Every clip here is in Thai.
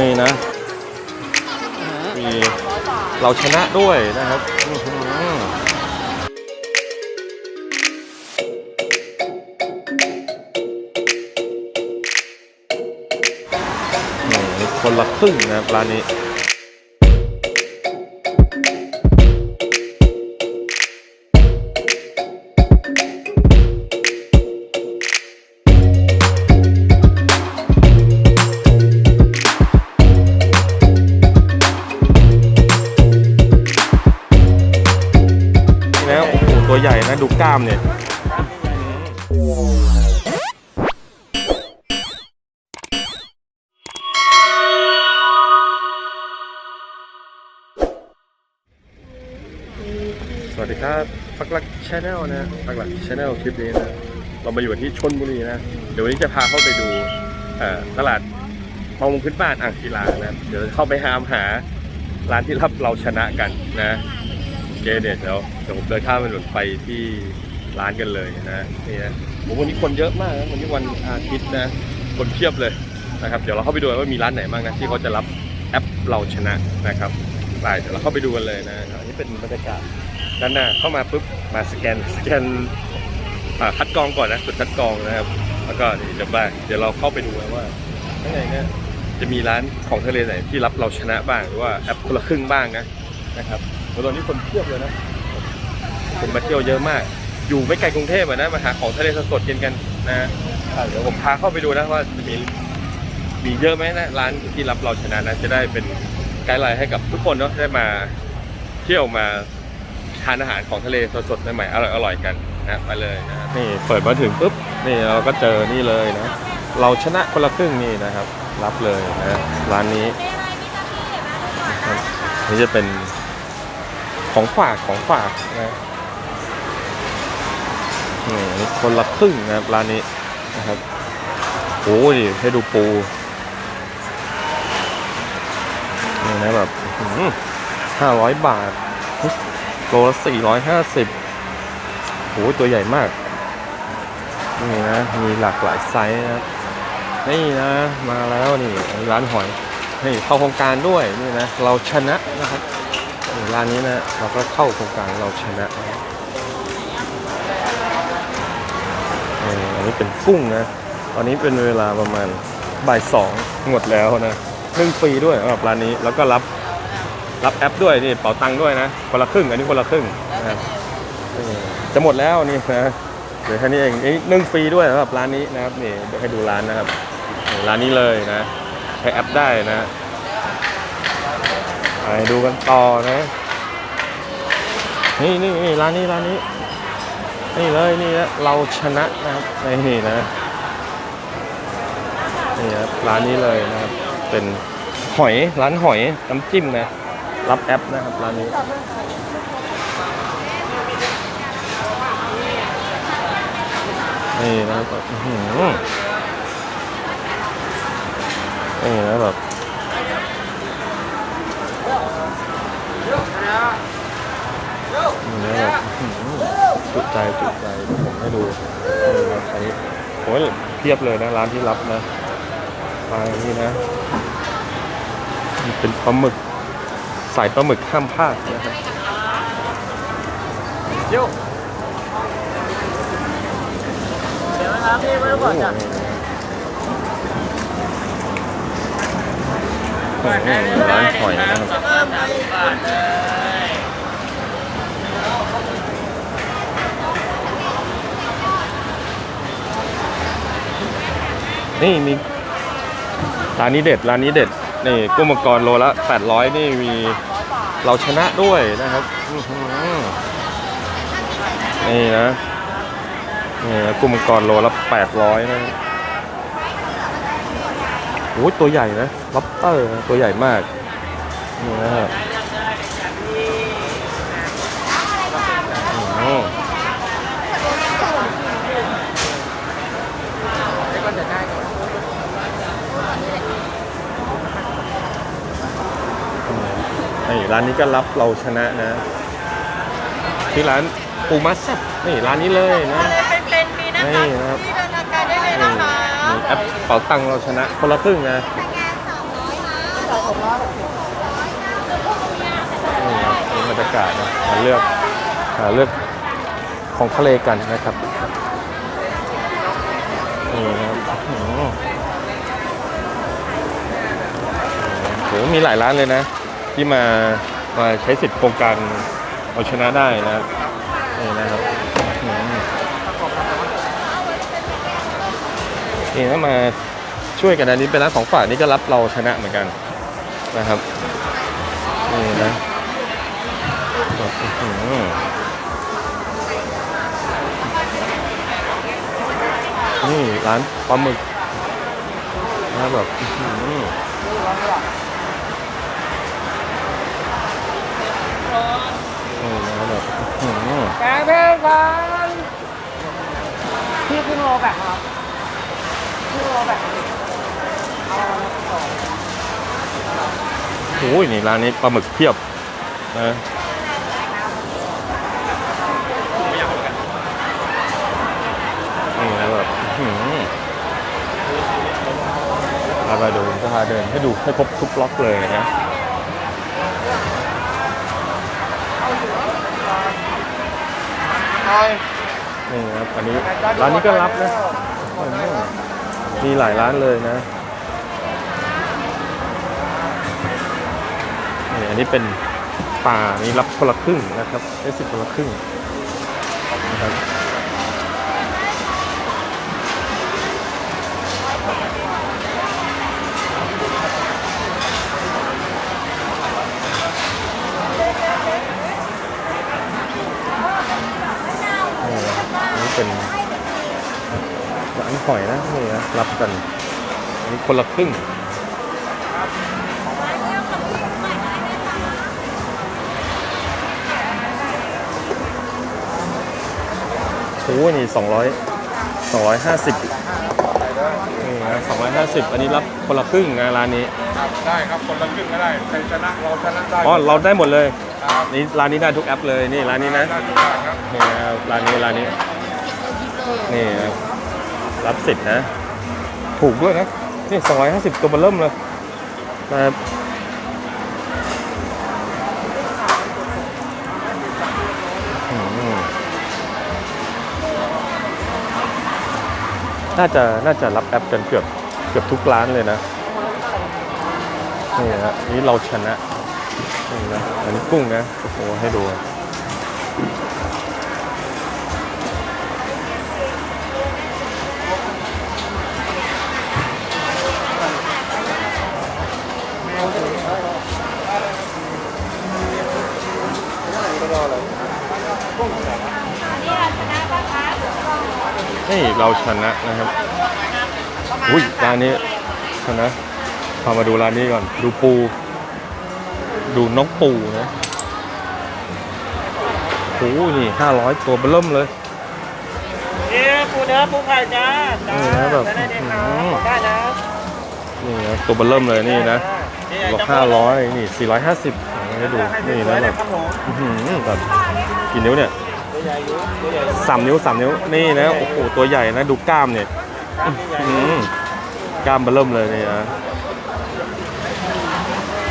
นี่นะมีเราชนะด้วยนะครับนี่คนละครึ่งนะครับร้านนี้ นะดูกล้ามเนี่ยสวัสดีครับปักหลักชาแนลนะปักหลักชาแนลคลิปนี้นะ เรามาอยู่ที่ชนบุรีนะ เดี๋ยววันนี้จะพาเข้าไปดูตลาดประมงพื้นบ้านอ่างศิลานะ เดี๋ยวเข้าไปหามหาร้านที่รับเราชนะกันนะ โอเคเดี๋ยวเดี๋ยวเดี๋ยวผมเดินข้ามถนนไปที่ ร้านกันเลยนะนี่นะผมวันนี้คนเยอะมากนะวันนี้วันอาทิตย์นะคนเพียบเลยนะครับเดี๋ยวเราเข้าไปดูว่ามีร้านไหนบ้างนะที่เขาจะรับแอปเราชนะนะครับไปเดี๋ยวเราเข้าไปดูกันเลยนะอันนี้เป็นบรรยากาศด้านหน้าเข้ามาปุ๊บมาสแกนสแกนคัดกรองก่อนนะจุดคัดกรองนะครับ แล้วก็เดี๋ยวจะบ้าเดี๋ยวเราเข้าไปดูว่าข้างในเนี่ยจะมีร้านของทะเลไหนที่รับเราชนะบ้างหรือว่าแอปคนละครึ่งบ้างนะนะครับวตอนนี้คนเพียบเลยนะคนมาเที่ยวเยอะมาก อยู่ไม่ไกลกรุงเทพอะนะมาหาของทะเลสดๆกินกันนะเดี๋ยวผมพาเข้าไปดูนะว่าจะมีมีเยอะไหมนะร้านที่รับเราชนะนะจะได้เป็นไกด์ไลน์ให้กับทุกคนเนาะได้มาเที่ยวมาทานอาหารของทะเลสดๆใหม่ๆอร่อยๆกันนะไปเลยนะนี่เปิดมาถึงปุ๊บนี่เราก็เจอนี่เลยนะ เราชนะคนละครึ่งนี่นะครับ รับเลยนะร้านนี้นี่จะเป็นของฝากของฝากนะ นี่อันนี้คนละครึ่งนะครับร้านนี้นะครับโอ้ยให้ดูปูนี่นะแบบห้าร้อยบาทโลละ450โอ้ยตัวใหญ่มาก นี่นะ มีหลากหลายไซส์นะนี่นะ มาแล้วนี่ร้านหอยนี่เข้าโครงการด้วยนี่นะ เราชนะนะครับร้านนี้นะ เราก็เข้าโครงการเราชนะ อันนี้เป็นกุ้งนะตอนนี้เป็นเวลาประมาณบ่ายสองหมดแล้วนะนึ่งฟรีด้วยสำหรับร้านนี้แล้วก็รับรับแอปด้วยนี่เป๋าตังค์ด้วยนะคนละครึ่ง อันนี้คนละครึ่งนะครับจะหมดแล้วนี่นะเดี๋ยวแค่นี้เองนี่นึ่งฟรีด้วยสำหรับร้านนี้นะครับนี่เดี๋ยวให้ดูร้านนะครับร้านนี้เลยนะใช้แอปได้นะไปดูกันต่อนะนี่นี่นี่ร้านนี้ร้านนี้ นี่เลยนี่นะเราชนะนะครับนี่นะนี่ครับร้านนี้เลยนะครับเป็นหอยร้านหอยน้ำจิ้มนะ รับแอปนะครับร้านนี้นี่นะครับแบบอื้อหือนี่นะแบบนี่นะแบบ จุใจจุใจเดี๋ยวผมให้ดูนี่นะอันนี้โอ้ยเพียบเลยนะร้านที่รับนะมาอย่างนี้นะมันเป็นปลาหมึกสายปลาหมึกห้ามพลาดนะครับเดี๋ยวเดี๋ยวนะครับพี่ไม่ต้องบอกจ้ะโอ้โหร้านหอยนะครับ เพิ่มให้บาทเลย นี่มีร้านนี้เด็ดร้านนี้เด็ดนี่กุ้งมังกรโลละ800นี่มีเราชนะด้วยนะครับนี่นะนี่นะกุ้งมังกรโลละ800นะโอ้ตัวใหญ่นะล็อบเตอร์ตัวใหญ่มากนี่นะฮะอืม นี่ ร้านนี้ก็รับเราชนะนะ ที่ร้านปูมัสซับนี่ร้านนี้เลยนะ เป็นเพลนมีนะนี่คะนะครับ ที่เดินทางการได้เลยนี่นะคะนี่แอปเป๋าตังค์เราชนะคนละครึ่งนะสนี่ครับนี่บรรยากาศนะหาเลือกหาเลือกของทะเลกันนะครับนี่นะครับอื้อหือโหมีหลายร้านเลยนะ ที่มามาใช้สิทธิ์โครงการเอาชนะได้นะนี่นะครับนี่ถ้ามาช่วยกันอันนี้เป็นร้านของฝากนี่ก็รับเราชนะเหมือนกันนะครับนี่นะนี่ร้านปลาหมึกนะแบบอื้อหือ นี่นะแบบอื้อหือ แกงเทศกันพี่ครึ่งโลแบบครับครึ่งโลแบบโอ้ยนี่ร้านนี้ปลาหมึกเพียบนะนี่นะแบบพาไปดูจะพาเดินให้ดูให้ครบทุกล็อกเลยนะ นี่นะครับอันนี้ร้านนี้ก็รับนะอื้อหือมีหลายร้านเลยนะนี่อันนี้เป็นป่านี่รับคนละครึ่งนะครับได้สิบคนละครึ่งนะครับนี่นะอันนี้เป็น ร้านหอยนะนี่นะรับกันอันนี้คนละครึ่งโอ้ยนี่สองร้อยสองร้อยห้าสิบนี่นะสองร้อยห้าสิบอันนี้รับคนละครึ่งนะร้านนี้ ครับได้ครับคนละครึ่งก็ได้ใครชนะเราชนะได้อ๋อเราได้หมดเลยครับนี่ร้านนี้ได้ทุกแอปเลยนี่ร้านนี้นะได้ทุกอย่างครับนี่นะครับร้านนี้ร้านนี้นี่ครับ รับสิทธิ์นะ ถูกด้วยนะ นี่สองร้อยห้าสิบตัวเบอร์เริ่มเลยนะครับอืมน่าจะน่าจะรับแอปกันเกือบเกือบทุกร้านเลยนะนี่นะนี่เราชนะนี่นะอันนี้กุ้งนะโอ้โหให้ดู นี่เราชนะนะครับอุ้ยร้านนี้ชนะพามาดูร้านนี้ก่อน ดูปู ดูน้องปูนะโอ้โหนี่ห้าร้อยตัวเบอเริ่มเลยนี่ปูเนื้อปูไข่จ้าจ้านี่นะแบบได้เลยครับอื้อหือได้นะนี่นะตัวเบอเริ่มเลยนี่นะนี่บอกห้าร้อยนี่สี่ร้อยห้าสิบให้ดูนี่นะแบบครับผมอื้อหือแบบกี่นิ้วเนี่ย ตัวใหญ่อยู่ตัวใหญ่สามนิ้วสามนิ้วนี่นะโอ้โหตัวใหญ่นะดูกล้ามเนี่ยครับใหญ่อืมกล้ามเบอเริ่มเลยนี่นะ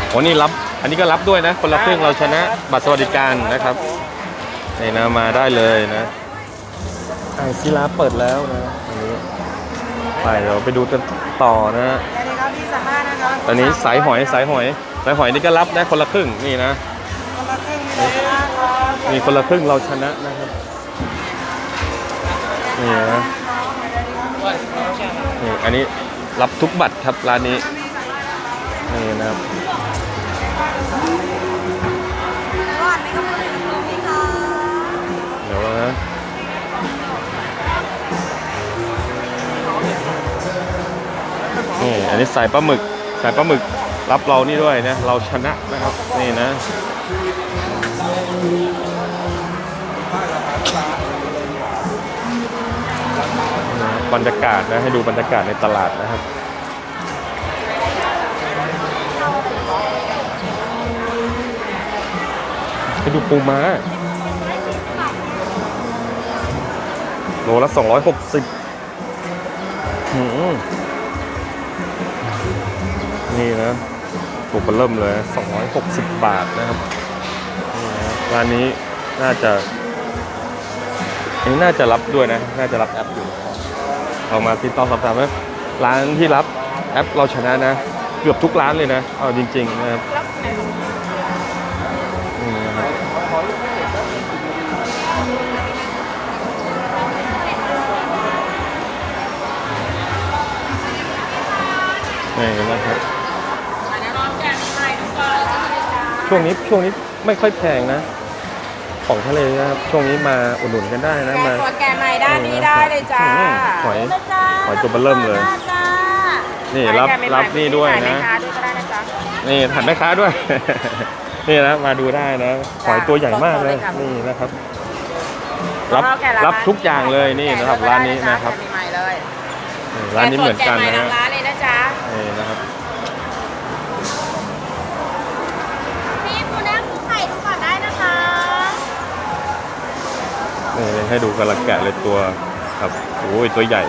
โอ้นี่รับ อันนี้ก็รับด้วยนะ คนละครึ่งเราชนะ บัตรสวัสดิการนะครับนี่นะมาได้เลยนะอ่างศิลาเปิดแล้วนะอันนี้ไปเดี๋ยวไปดูกันต่อนะสวัสดีครับพี่สามารถนะครับตอนนี้สายหอยสายหอย สายหอยนี่ก็รับนะคนละครึ่งนี่นะ มีคนละครึ่งเราชนะนะครับ นี่นะนี่อันนี้รับทุกบัตรครับร้านนี้ นี่นะครับเดี๋ยวนะนี่อันนี้ใส่ปลาหมึกใส่ปลาหมึกรับเรานี่ด้วยนะ เราชนะนะครับ นี่นะ บรรยากาศนะให้ดูบรรยากาศในตลาดนะครับให้ดูปูม้าโลละ260หืมนี่นะโหตัวเร์เริ่มเลย 260 บาทนะครับร้านนี้น่าจะอันนี้น่าจะรับด้วยนะ น่าจะรับแอปอยู่ เอามาติดต่อสอบถามว่าร้านที่รับแอปเราชนะนะ เกือบทุกร้านเลยนะ เอาจริงๆนะครับนี่นะครับนี่นะครับช่วงนี้ช่วงนี้ไม่ค่อยแพงนะ ของทะเลนะครับ ช่วงนี้มาอุดหนุนกันได้นะมา ตัวแกใหม่ด้านนี้ได้เลยจ้าอืมหอยหอยตัวเบอร์เริ่มเลยนี่รับหอยแกใหม่ๆรับนี่ด้วยถ่าแม่นะค้าด้วยก็ได้นะจ๊ะ นี่ถัดแม่ค้าด้วย นี่นะมาดูได้นะหอยตัวใหญ่มากเลย สดๆเลยค่ะ นี่นะครับ รับแล้วก็แกะละรับทุกอย่างเลยนี่นะครับ ร้านนี้นะครับแกใหม่ๆเลยนี่ร้านนี้เหมือนกันแกะสดแกะใหม่นะทางร้านเลยนะจ๊ะ นี่ ให้ดูกำลังแกะเลยตัวครับโอ้ยตัวใหญ่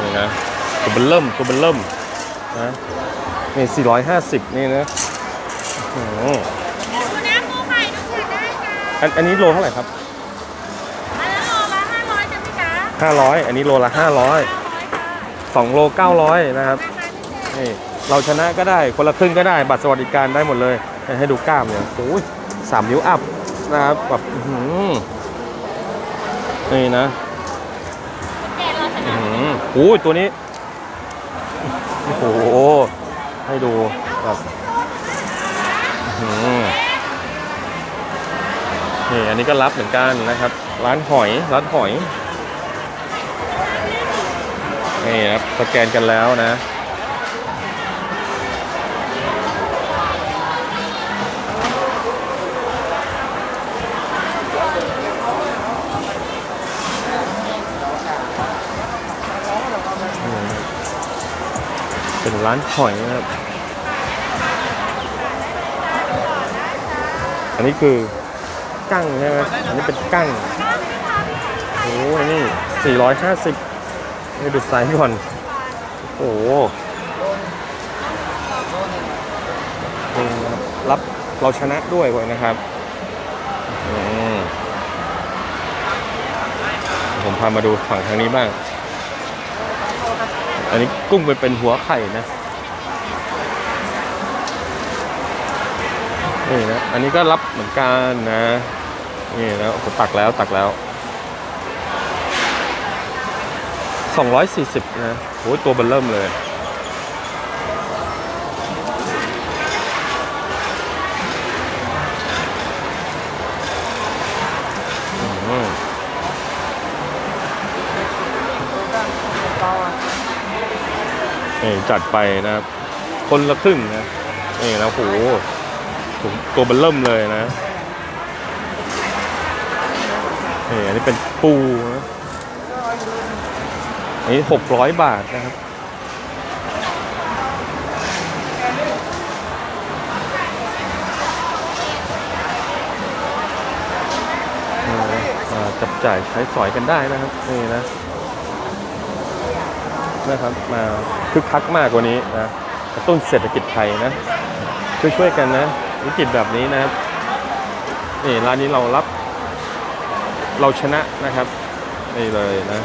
นี่นะตัวเบนเริ่มตัวเบนเริ่มนะนี่ 450 นี่นะโอ้โหปูน้ำปูไข่ดูก่อนได้จ้ะอันอันนี้โลเท่าไหร่ครับอันนั้นโลละห้าร้อยจ้ะพี่จ๋า500 อันนี้โลละ 500ห้าร้อยค่ะ2โล 900 นะครับ ราคาพิเศษนี่เราชนะก็ได้คนละครึ่งก็ได้บัตรสวัสดิการได้หมดเลย ให้ให้ดูกล้ามเนี่ยโอ้ยสามนิ้วอัพนะครับแบบอื้อหือ นี่นะแกะเราชอื้นะอหือโอ้ยตัวนี้โอ้โหให้ดูแบบอื้อหือนี่อันนี้ก็รับเหมือนกันนะครับ ร้านหอยร้านหอยนี่ครับสแกนกันแล้วนะ เป็นร้านหอยนะครับ อันนี้คือกั้งใช่ไหมอันนี้เป็นกั้งโอ้ยนี่450ให้ดูไซส์ก่อน โอ้โหนี่นะครับเราชนะด้วยก่อนะครับ ผมพามาดูฝั่งทางนี้บ้าง อันนี้กุ้งเป็นเป็นหัวไข่นะนี่นะ อันนี้ก็รับเหมือนกันนะ นี่นะโอ้โหตักแล้วตักแล้ว 240 นะโอ้ยตัวเบนเริ่มเลย อืม นี่จัดไปนะครับ คนละครึ่งนะนี่นะโหถุงตัวเบนเริ่มเลยนะนี่อันนี้เป็นปูนะอันนี้หกร้อยบาทนะครับจับจ่ายใช้สอยกันได้นะครับนี่นะ นะครับ มาคึกคักมากกว่านี้นะกระตุ้นเศรษฐกิจไทยนะ ช่วยๆกันนะวิกฤตแบบนี้นะครับนี่ร้านนี้เรารับ เราชนะนะครับนี่เลยนะ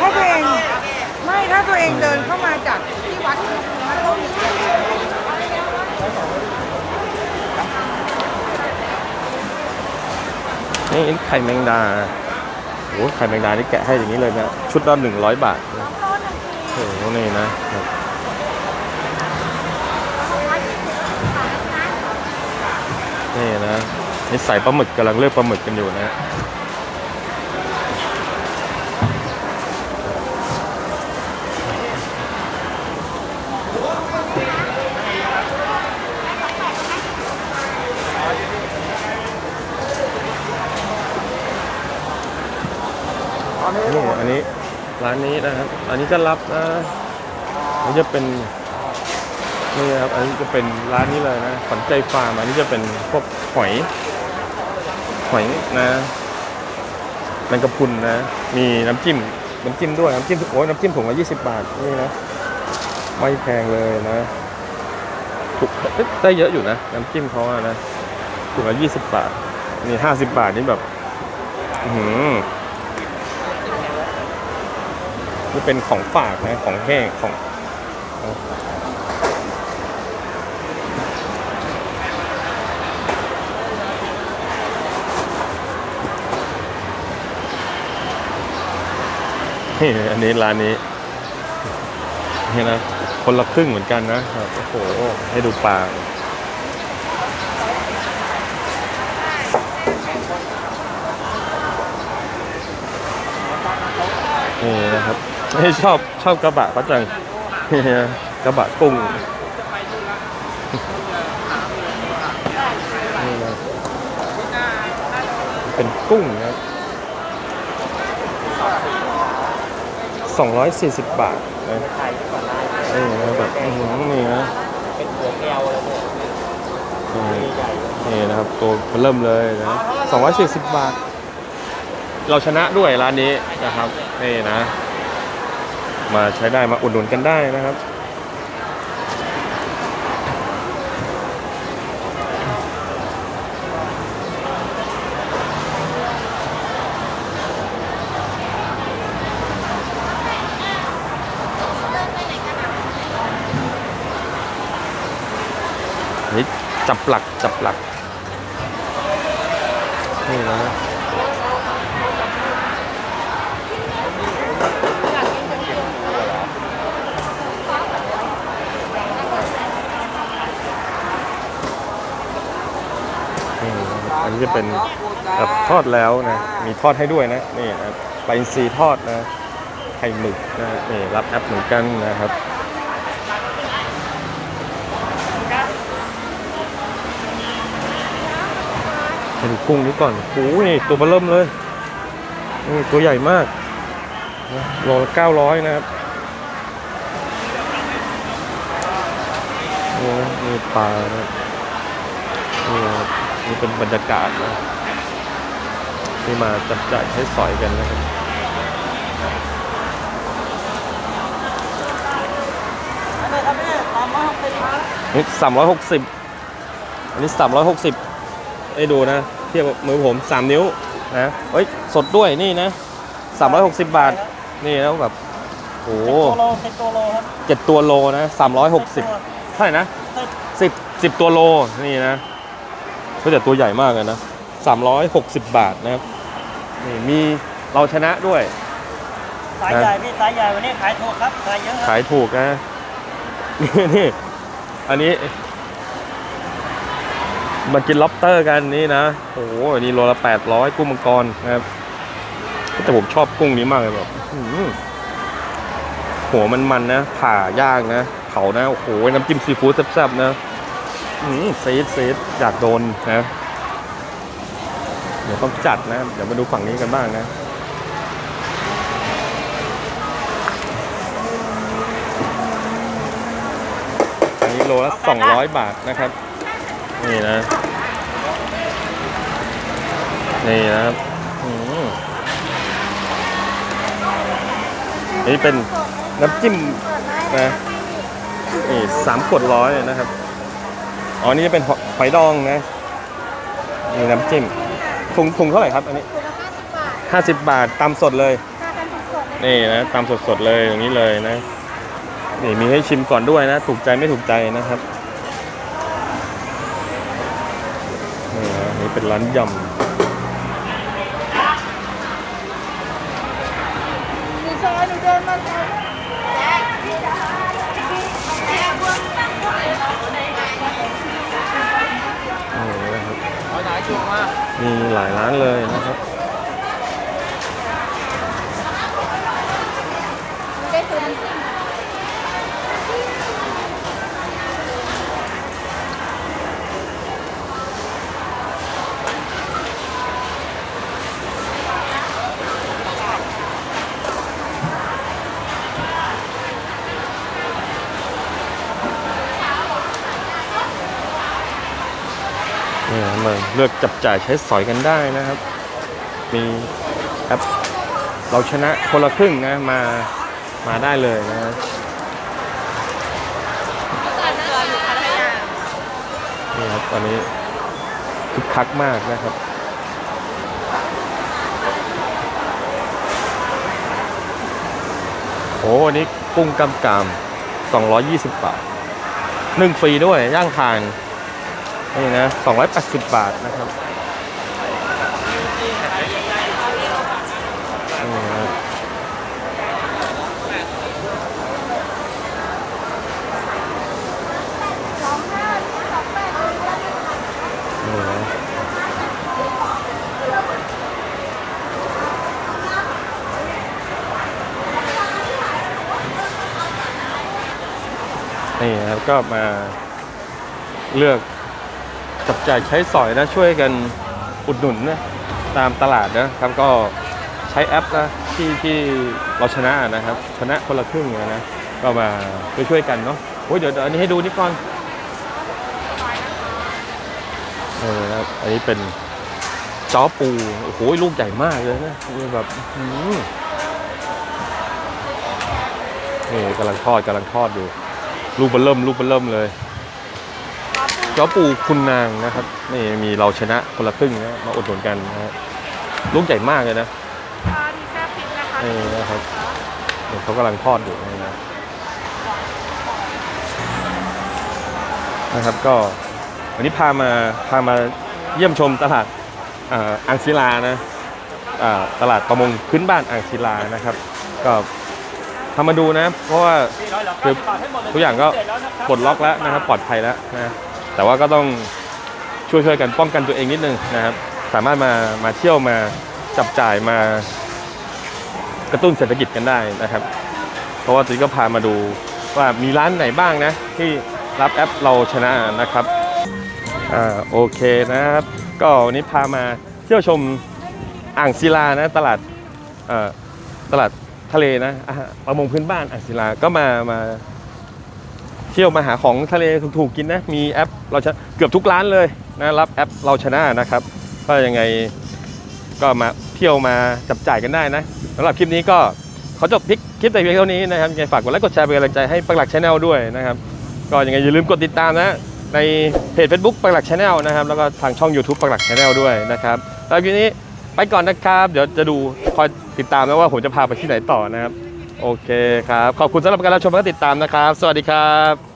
ถ้าตัวเองไม่ถ้าตัวเองเดินเข้ามาจากที่วัดมันต้องมี นี่ไข่แมงดาโอ้ไข่แมงดานี่แกะให้อย่างนี้เลยนะ ชุดละหนึ่งร้อยบาทโอ้โหนี่นะนี่นะนี่ใส่ปลาหมึกกำลังเลือกปลาหมึกกันอยู่นะ นี่อันนี้ร้านนี้นะครับ อันนี้ก็รับนะอันนี้จะเป็นนี่นครับ อันนี้จะเป็นร้านนี้เลยนะขวัญใจฟาร์ม อันนี้จะเป็นพวกหอย หอยนะแมงกะพรุนนะ มีน้ำจิ้ม น้ำจิ้มด้วย น้ำจิ้มโอ้ยน้ำจิ้มถุงละ20บาท นี่นะ ไม่แพงเลยนะถูกได้เยอะอยู่นะ น้ำจิ้มเขาอะนะถุงละ20บาท นี่50บาทนี่แบบ อื้อ หือเป็นของฝากนะของแห้งของนี่อันนี้ร้านนี้นี่นะคนละครึ่งเหมือนกันนะครับโอ้โหให้ดูปลานี่นะครับ ให้ชอบชอบกระบะเขาจังกระบะกุ้งเป็นกุ้งนะครับ240 บาทนะนี่นะแบบนี่นะเป็นหัวแก้วเลยนี่ยนี่ใหญ่นี่นะครับตัวเริ่มเลยนะ240 บาท เราชนะด้วยร้านนี้นะครับนี่นะ มาใช้ได้มาอุดหนุนกันได้นะครับนี่จับหลักจับหลักนี่นะนี่ นี้จะเป็นแบบทอดแล้วนะ มีทอดให้ด้วยนะ นี่นะปลาอินทรีทอดนะ ไข่หมึกนะนี่รับแอปเหมือนกันนะครับให้ดูกุ้งนี้ก่อนโอ้ยตัวเบอเริ่มเลยนี่ตัวใหญ่มากนะโลละเก้าร้อยนะครับโอ้นี่ปลานะนี่ครับ นี่เป็นบรรยากาศนะที่มาจับจ่ายใช้สอยกันนะครับนี่สามร้อยหกสิบอันนี้สามร้อยหกสิบให้ดูนะ เทียบกับมือผม3นิ้วนะเฮ้ย สดด้วยนี่นะ360บาท นี่แล้วแบบโอ้โหตัวโลเป็นตัวโลครับเจ็ดตัวโลนะ360เท่าไหร่นะ10 10ตัวโล นี่นะ ก็แต่ตัวใหญ่มากเลยนะ360 บาทนะครับนี่มีเราชนะด้วย สายใหญ่พี่สายใหญ่วันนี้ขายถูกครับขายเยอะครับขายถูกนะนี่นี่อันนี้ มากินล็อบสเตอร์กันนี่นะโอ้โหอันนี้โลละแปดร้อยกุ้งมังกรนะครับแต่ผมชอบกุ้งนี้มากเลยแบบอื้อหือหัวมันมันๆนะผ่าย่างนะเผานะโอ้โหน้ำจิ้มซีฟู้ดแซ่บๆนะ อืมซีดซีดอยากโดนนะเดี๋ยวต้องจัดนะ เดี๋ยวมาดูฝั่งนี้กันบ้างนะอันนี้โลละ200บาทนะครับ นี่นะ นี่นะครับอืมอันนี่เป็นน้ำจิ้มนะนี่สามขวดร้อยนะครับ อ๋อ นี่จะเป็นหอยหอยดองนะนี่น้ำจิ้มถุงถุงเท่าไหร่ครับอันนี้ถุงละ50บาทห้าสิบบาทตามสดเลยค่ากันสดๆเลยนี่นะตามสดๆเลยอย่างนี้เลยนะนี่มีให้ชิมก่อนด้วยนะ ถูกใจไม่ถูกใจนะครับนี่นะนี่เป็นร้านยมี มาก มีหลายร้านเลยนะครับ ได้ซื้อน้ำจิ้ม นี่นะมา เลือกจับจ่ายใช้สอยกันได้นะครับ มีแอปเราชนะคนละครึ่งนะมามาได้เลยนะนี่ครับตอนนี้คึกคักมากนะครับโอ้วันนี้กุ้งกำกาม220 บาทนึ่งฟรีด้วยย่างทาน นี่นะ 280 บาทนะครับนี่นะครับก็มาเลือก จับจ่ายใช้สอยนะช่วยกันอุดหนุนนะตามตลาดนะครับก็ใช้แอปนะที่ที่เราชนะนะครับ ชนะคนละครึ่งนะก็มาช่วยช่วยกันเนาะโอ้ยเดี๋ยวเดี๋ยวอันนี้ให้ดูนี่ก่อนเออครับอันนี้เป็นจ้อปูโอ้โหลูกใหญ่มากเลยนะนี่แบบอื้ออนี่กำลังทอดกำลังทอดอยู่ ลูกเบลเริ่มลูกเบลเริ่มเลย จ้อปูคุณนางนะครับนี่มีเราชนะคนละครึ่งนะมาอุดหนุนกันนะฮะลูกใหญ่มากเลยนะดีแซ่บพริกนะคะนี่นะครับเดี๋ยวเขากำลังทอดอยู่นี่นะนะครับก็วันนี้พามาพามาเยี่ยมชมตลาดอ่าอ่างศิลานะอ่าตลาดประมงพื้นบ้านอ่างศิลานะครับ ก็ทำมาดูนะ เพราะว่าคือทุกอย่างก็ปลดล็อกแล้วนะครับ ปลอดภัยแล้วนะ แต่ว่าก็ต้องช่วยช่วยๆกันป้องกันตัวเองนิดนึงนะครับ สามารถมามาเที่ยวมาจับจ่ายมากระตุ้นเศรษฐกิจกันได้นะครับ เพราะว่าตอนนี้ก็พามาดูว่ามีร้านไหนบ้างนะ ที่รับแอปเราชนะนะครับอ่าโอเคนะครับ ก็วันนี้พามาเที่ยวชมอ่างศิลานะตลาดอ่อตลาดทะเลนะอ่าประมงพื้นบ้านอ่างศิลาก็มามา เที่ยวมาหาของทะเลถูกๆกินนะ มีแอปเราชนะเกือบทุกร้านเลยนะรับแอปเราชนะนะครับ ก็ยังไงก็มาเที่ยวมาจับจ่ายกันได้นะสำหรับคลิปนี้ก็ขอจบคลิปคลิปแต่เพียงเท่านี้นะครับยังไงฝากกดไลค์กดแชร์เป็นกำลังใจให้ปักหลักชาแนลด้วยนะครับ ก็ยังไงอย่าลืมกดติดตามนะในเพจ Facebook ปักหลักชาแนลนะครับแล้วก็ทางช่อง YouTube ปักหลักชาแนลด้วยนะครับแล้วคลิปนี้ไปก่อนนะครับ เดี๋ยวจะดูคอยติดตามนะว่าผมจะพาไปที่ไหนต่อนะครับ โอเคครับ ขอบคุณสำหรับการรับชมและติดตามนะครับ สวัสดีครับ